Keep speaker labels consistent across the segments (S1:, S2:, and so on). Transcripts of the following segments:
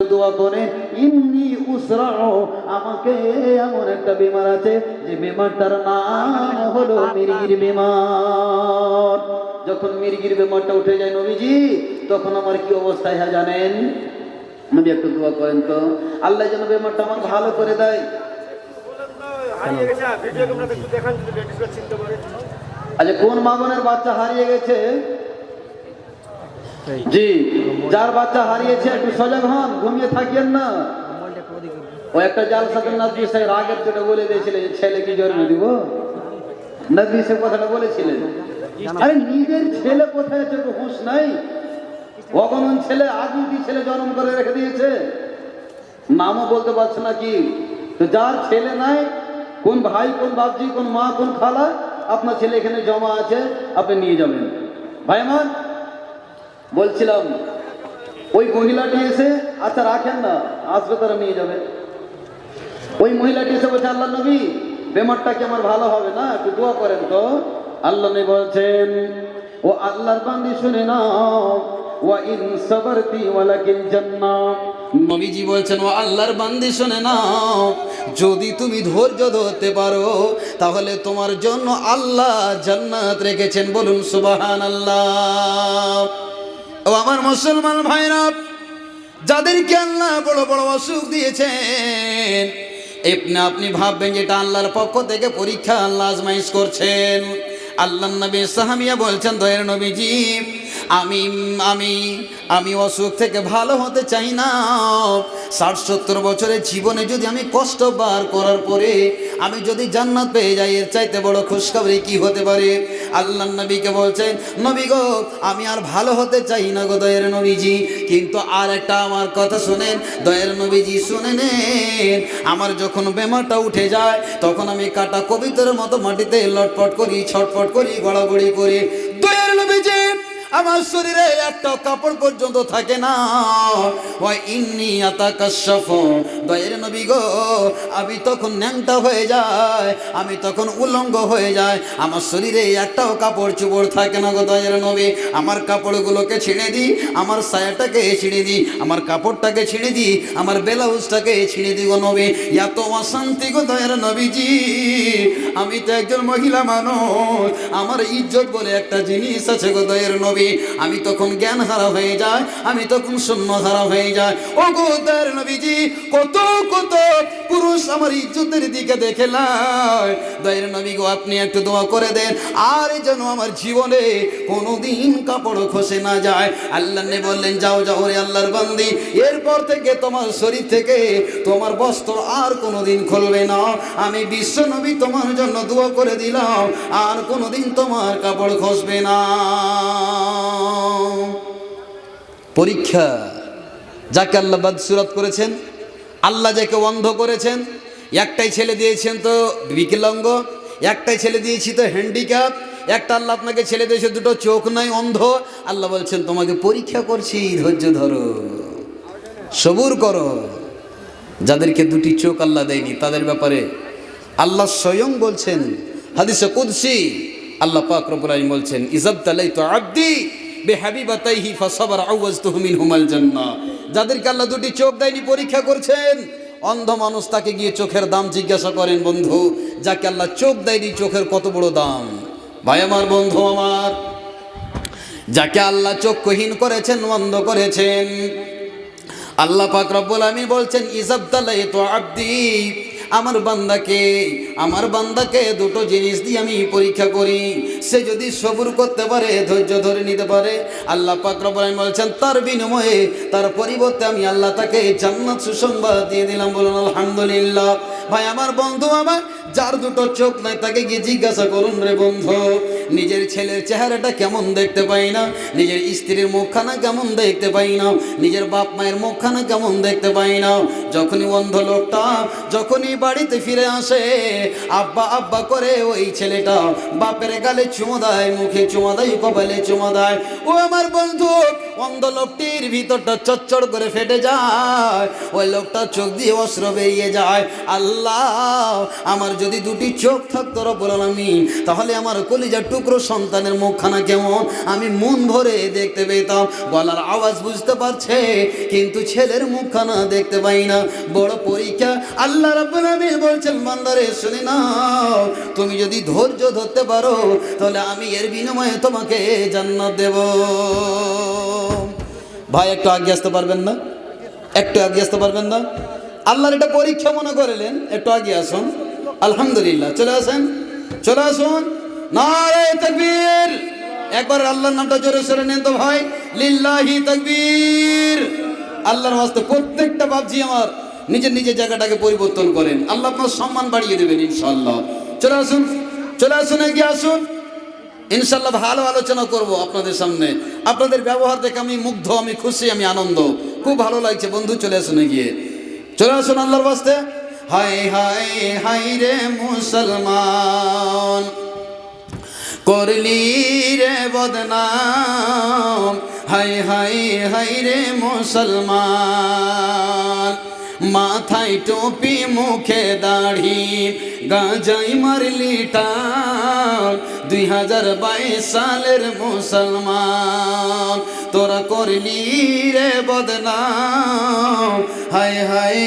S1: দোয়া করে ইন্নি উসরাও আমাকে এমন একটা বিমার আছে যে বিমারটার নাম হলো মির্গির বিমার। যখন মির্গির বিমারটা উঠে যায় নবীজি তখন আমার কি অবস্থায় হয় জানেন? নবী একটু দোয়া করেন তো। আল্লাহ যেন বিমারটা আমার ভালো করে দেয়।
S2: ভিডিও ক্যামেরাতে একটু দেখান যদি লেডিসরা চিনতে পারে।
S1: আচ্ছা কোন মা বোনের বাচ্চা হারিয়ে গেছে? জি। যার বাচ্চা হারিয়েছে, একটু সজাগ হন, ঘুমিয়ে থাকিয়েন না। ও একটা জাল সাথে নবী সাহেব আগের যেটা বলে দিয়েছিলেন যে ছেলে কি জন্ম দিব? নদী সে কথাটা বলেছিলেন। আরে নিজের ছেলে কোথায় আছে হুঁশ নাই? ভগবান ছেলে আগুটি ছেলে জন্ম করে রেখে দিয়েছে। নামও বলতে পারছে না কি? তো যার ছেলে নাই, কোন ভাই, কোন বাপজি, কোন মা, কোন খালা, আপনার ছেলে এখানে জমা আছে, আপনি নিয়ে যাবেন। ভাই আমার বলছিলাম ওই মহিলাটি এসে আচ্ছা রাখেন না, আসবে তারা নিয়ে যাবে। ওই মহিলাটি এসে বলছে, আল্লাহ নবী, বেমারটা কি আমার ভালো হবে না? একটু দোয়া করেন তো। আল্লাহ নবী বলছেন, ও আল্লাহর বান্দি শুনে নাও, ওয়া বলছেন, ও আল্লাহর বান্দি শুনে নাও, যদি তুমি ধৈর্য ধরতে পারো, তাহলে তোমার জন্য আল্লাহ জান্নাত রেখেছেন। বলুন সুবাহান আল্লাহ ও আমার মুসলমান ভাইরা, যাদেরকে আল্লাহ বড় বড় অসুখ দিয়েছেন আপনি আপনি ভাববেন যেটা আল্লাহর পক্ষ থেকে পরীক্ষা আল্লাহ আজমাইশ করছেন। আল্লাহ নবী সাহামিয়া বলছেন, দয়ের নবীজি আমি আমি আমি অসুখ থেকে ভালো হতে চাই না। ষাট সত্তর বছরের জীবনে যদি আমি কষ্ট বার করার পরে আমি যদি জান্নাত পেয়ে যাই, এর চাইতে বড় খুশখবরি কি হতে পারে? আল্লাহ নবীকে বলছেন, নবী গো, আমি আর ভালো হতে চাই না গো দয়ের নবীজি। কিন্তু আর একটা আমার কথা শোনেন, দয়ের নবীজি শুনে নেন, আমার যখন বেমারটা উঠে যায়, তখন আমি কাটা কবিতার মতো মাটিতে লটপট করি, ছটপট করি, গড়াগড়ি করি। আমার শরীরে একটা কাপড় পর্যন্ত থাকে না। ওই ইন্নি আতাকাশফ দয়ের নবী গো, আমি তখন ন্যাংটা হয়ে যায় আমি তখন উলঙ্গ হয়ে যায় আমার শরীরে একটাও কাপড় চুপড় থাকে না গো দয়ের নবী। আমার কাপড়গুলোকে ছিঁড়ে দিই আমার সায়াটাকে ছিঁড়ে দিই আমার কাপড়টাকে ছিঁড়ে দিই আমার ব্লাউজটাকে ছিঁড়ে দিই গো নবী। এত অশান্তি গো দয়ের নবীজি। আমি তো একজন মহিলা মানুষ। আমার ইজ্জত বলে একটা জিনিস আছে গো দয়ের নবী। আমি তখন জ্ঞান হারা হয়ে যায় আমি তখন শূন্য হারা হয়ে যায় ও গো দয়ের নবীজি, কত কত পুরুষ আমার ইজ্জতের দিকে দেখে লাই দয়ের নবী গো, আপনি একটু দোয়া করে দেন, আর যেন আমার জীবনে কোনোদিন কাপড় খসে না যায়। আল্লাহ বললেন, যাও যাও রে আল্লাহর বান্দি, এরপর থেকে তোমার শরীর থেকে তোমার বস্ত্র আর কোনোদিন খুলবে না। আমি বিশ্ব নবী, তোমার জন্য দোয়া করে দিলাম, আর কোনোদিন তোমার কাপড় খসবে না। পরীক্ষা যাকে আল্লাহ বাদসুরাত করেছেন, আল্লাহ যাকে অন্ধ করেছেন, একটাই ছেলে দিয়েছেন তো বিকলাঙ্গ একটাই ছেলে দিয়েছি তো হ্যান্ডিক্যাপ একটা আল্লাহ আপনাকে ছেলে দিয়েছে, দুটো চোখ নাই, অন্ধ। আল্লাহ বলছেন, তোমাকে পরীক্ষা করছি, ধৈর্য ধরো, সবুর করো। যাদেরকে দুটি চোখ আল্লাহ দেয়নি, তাদের ব্যাপারে আল্লাহ স্বয়ং বলছেন, হাদিসে কুদসি আল্লাহ পাক রব্বুল আলামিন বলছেন, ইজাব তালাই তো আব্দি বেহাবিবাতাইহি ফাসাবার আওয়াজতুহু মিনহুমাল জান্নাহ। যাদেরকে আল্লাহ দুটি চোখ দেয়নি পরীক্ষা করছেন, অন্ধ মানুষ তাকে গিয়ে চোখের দাম জিজ্ঞাসা করেন, বন্ধু, যাকে আল্লাহ চোখ দেয়নি চোখের কত বড় দাম? ভাই আমার বন্ধু আমার, যাকে আল্লাহ চক্ষুহীন করেছেন, অন্ধ করেছেন, আল্লাহ পাক রব্বুল আমিন বলছেন ইজাবতালাই তো আব্দি আমার বান্দাকে আমার বান্দাকে দুটো জিনিস দিয়ে আমি পরীক্ষা করি। সে যদি সবুর করতে পারে, ধৈর্য ধরে নিতে পারে, আল্লাহ পাক রব্বুল আমিন বলছেন, তার বিনিময়ে, তার পরিবর্তে আমি আল্লাহ তাকে জান্নাত সুসংবাদ দিয়ে দিলাম বলুন, আলহামদুলিল্লাহ। ভাই, আমার বন্ধু আমার যার দুটো চোখ নাই তাকে গিয়ে জিজ্ঞাসা করুন রে বন্ধু, নিজের ছেলের চেহারাটা কেমন দেখতে পাই না? নিজের স্ত্রীর মুখখানা কেমন দেখতে পাই না? নিজের বাপ মায়ের মুখখানা কেমন দেখতে পাই না? যখনই অন্ধ লোকটা যখনই বাড়িতে ফিরে আসে, আব্বা আব্বা করে ওই ছেলেটা বাপের গালে চুমো দেয়, মুখে চুমো দেয়, কপালে চুমো দেয়। ও আমার বন্ধু, অন্ধ লোকটির ভিতরটা চচ্চড় করে ফেটে যায়। ওই লোকটা চোখ দিয়ে অস্ত্র বেরিয়ে যায়। আল্লাহ, আমার যদি
S3: যদি দুটি চোখ থাকতো রব্বুল আলামিন, তাহলে আমার কলিজার টুকরো সন্তানের মুখখানা কেমন? আমি মন ভরে দেখতে পেতাম। গলার আওয়াজ বুঝতে পারছে, কিন্তু ছেলের মুখখানা দেখতে পাই না। বড় পরীক্ষা, আল্লাহ রাব্বুল আলামিন বলছেন, বান্দারে শুনে নাও, তুমি যদি ধৈর্য ধরতে পারো, তাহলে আমি এর বিনিময়ে তোমাকে জান্নাত দেব। ভাই, একটু আগে আসতে পারবেন না? একটু আগে আসতে পারবেন না? আল্লাহর এটা পরীক্ষা মনে করলেন। একটু আগে আসুন। আলহামদুলিল্লাহ, চলে আসেন, চলে আসুন। নারে তাকবীর। একবার আল্লাহর নামটা জোরে সরে নেন তো ভাই। লিল্লাহি তাকবীর। আল্লাহর ওয়াস্তে প্রত্যেকটা বাপজি আমার নিজের নিজের জায়গাটাকে পরিবর্তন করেন। আল্লাহ আপনার সম্মান বাড়িয়ে দেবেন, ইনশাআল্লাহ। চলে আসুন চলে আসুন, এগিয়ে আসুন। ইনশাল্লাহ ভালো আলোচনা করব আপনাদের সামনে। আপনাদের ব্যবহার দেখে আমি মুগ্ধ, আমি খুশি, আমি আনন্দ। খুব ভালো লাগছে, বন্ধু চলে আসুন গিয়ে চলে আসুন আল্লাহর বাস্তে হাই হাই হাই রে মুসলমান করলি রে বদনাম। হাই হাই হাই রে মুসলমান মাথায় টুপি, মুখে দাড়ি গাজাই মারলি টান দুই হাজার বাইশ সালের মুসলমান, তোরা করলি রে বদনাম। হাই হাই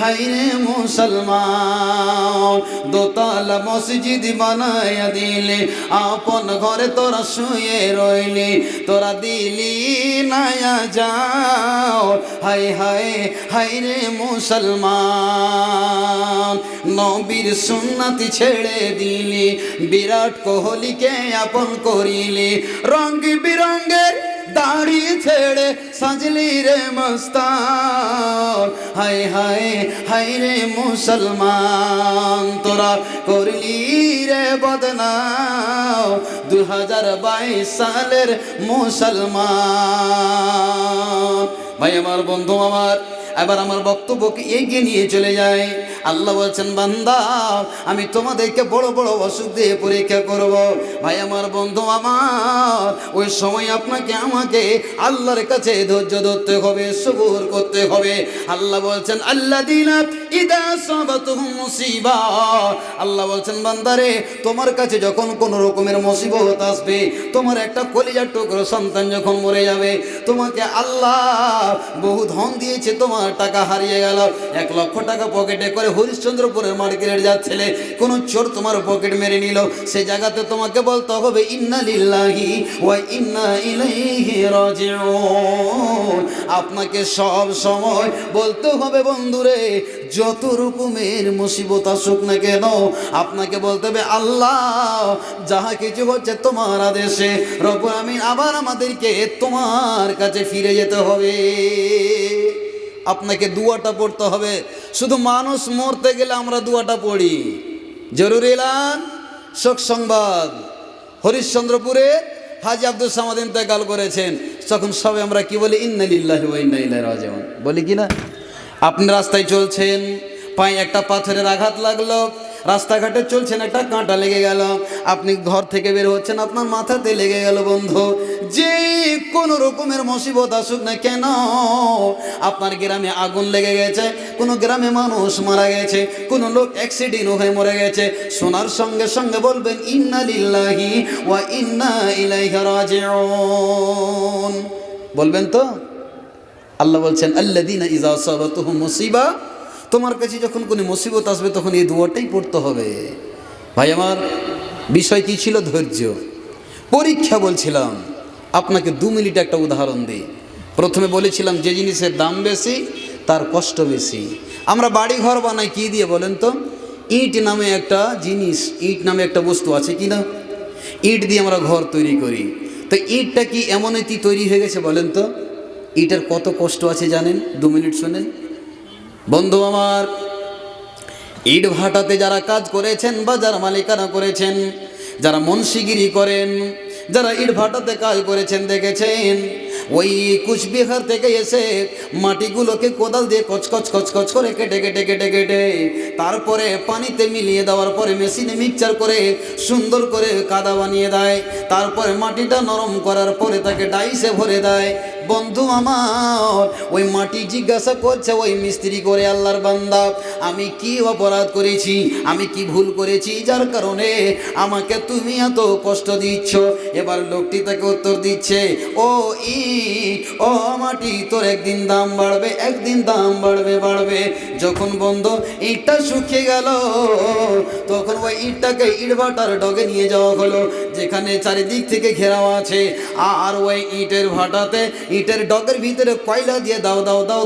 S3: হাই রে মুসলমান, দোতলা মসজিদ বানায়া দিলে, আপন ঘরে তোরা শুয়ে রইলি, তোরা দিলি নায়া যাও। হাই হাই হাই রে মুসলমান নবীর সুন্নাতি ছেড়ে দিলি, বিরাট কোহলিকে আপন করিলি, রঙ বিরঙ্গের দাড়ি ছেড়ে সাজলি রে মস্তান। হাই হাই হাই রে মুসলমান, তোরা করলি রে বদনাম দু হাজার বাইশ সালের মুসলমান। ভাই, আমার বন্ধু আমার এবার আমার বক্তব্যকে এগিয়ে নিয়ে চলে যায় আল্লাহ বলছেন, বান্দা, আমি তোমাদেরকে বড় বড় অসুখ দিয়ে পরীক্ষা করব। ভাই, আমার বন্ধু আমার, ওই সময় আপনাকে আমাকে আল্লাহর কাছে ধৈর্য ধরতে হবে, সবুর করতে হবে। আল্লাহ বলছেন, আল্লাহ দিনা ইদা সাবাতুহুম মুসিবা। আল্লাহ বলছেন, বান্দারে, তোমার কাছে যখন কোনো রকমের মুসিবত আসবে, তোমার একটা কলিজার টুকরো সন্তান যখন মরে যাবে, তোমাকে আল্লাহ বহু ধন দিয়েছে, তোমার টাকা হারিয়ে গেল। এক লক্ষ টাকা পকেটে করে হরিশ্চন্দ্রপুরের মার্কেটের যাচ্ছিলে কোনো চোর তোমার পকেট মেরে নিল, সে জায়গাতে তোমাকে বলতে হবে, ইন্না লিল্লাহি ওয়া ইন্না ইলাইহি রাজিউন। আপনাকে সব সময় বলতে হবে, বন্ধুরে যত রকমের মুসিবত আসুক না কেন, আপনাকে বলতে হবে, আল্লাহ, যাহা কিছু হচ্ছে তোমার আদেশে রব আমি আবার আমাদেরকে তোমার কাছে ফিরে যেতে হবে। আপনাকে দুয়াটা পড়তে হবে। শুধু মানুষ মরতে গেলে আমরা দুয়াটা পড়ি। জরুরি এলান? শোক সংবাদ। হরিশ্চন্দ্রপুরে হাজি আব্দুল সামাদ ইন্তেকাল করেছেন। তখন সবে আমরা কি বলি, ইন্নালিল্লাহ ওয়া ইন্না ইলাইহি রাজিউন বলি কি না? আপনি রাস্তায় চলছেন, পায়ে একটা পাথরের আঘাত লাগল রাস্তাঘাটে চলছেন একটা কাঁটা লেগে গেল। আপনি ঘর থেকে বের হচ্ছেন, আপনার মাথাতে লেগে গেল বন্ধু। যে কোনো রকমের মুসিবত আসুক না কেন, আপনার গ্রামে আগুন লেগে গেছে, কোনো গ্রামে মানুষ মারা গেছে, কোনো লোক অ্যাক্সিডেন্ট হয়ে মরে গেছে। শোনার সঙ্গে সঙ্গে বলবেন, ইন্না লিল্লাহি ওয়া ইন্না ইলাইহি রাজিউন। বলবেন তো? আল্লাহ বলছেন আল্লাদিনা ইজা সাবাতুহুম মুসিবা তোমার কাছে যখন কোনো মুসিবত আসবে, তখন এই দুয়াটাই পড়তে হবে। ভাই, আমার বিষয় কী ছিল? ধৈর্য। পরীক্ষা বলছিলাম, আপনাকে দু মিনিট একটা উদাহরণ দিই। প্রথমে বলেছিলাম, যে জিনিসের দাম বেশি, তার কষ্ট বেশি। আমরা বাড়ি ঘর বানাই, কি দিয়ে বলেন তো? ইট নামে একটা জিনিস, ইট নামে একটা বস্তু আছে কি না? ইট দিয়ে আমরা ঘর তৈরি করি। তো ইটটা কি এমন তৈরি হয়ে গেছে বলেন তো? ইটের কত কষ্ট আছে জানেন? দু মিনিট শোনেন। বন্ধু আমার ইট ভাটাতে যারা কাজ করেছেন বা যারা মালিকানা করেছেন, যারা মনসিগিরি করেন, যারা ইট ভাটাতে কাজ করেছেন, দেখেছেন? ওই কুচবিহার থেকে এসে মাটিগুলোকে কোদাল দিয়ে কচকচ কচকচ করে কেটে কেটে কেটে কেটে, তারপরে পানিতে মিলিয়ে দেওয়ার পরে মেশিনে মিক্সচার করে সুন্দর করে কাদা বানিয়ে দেয়, তারপরে মাটিটা নরম করার পরে তাকে ডাইসে ভরে দেয় বন্ধু আমার, ওই মাটি জিজ্ঞাসা করছে, ওই মিস্ত্রি করে আল্লাহর বান্দা, আমি কি অপরাধ করেছি, আমি কি ভুল করেছি? যার কারণে আমাকে তুমি এত কষ্ট দিচ্ছ। এবার লোকটি তাকে উত্তর দিচ্ছে, ও ইট, ও মাটি, তোর একদিন দাম বাড়বে, একদিন দাম বাড়বে বাড়বে। যখন বন্ধ, ইটটা শুকিয়ে গেল, তখন ওই ইটটাকে ইটভাটার ডগে নিয়ে যাওয়া হলো, যেখানে চারিদিক থেকে ঘেরাও আছে। আর ওই ইটের ভাটাতে ইটের ডগের ভিতরে কয়লা দিয়ে দাও দাও দাও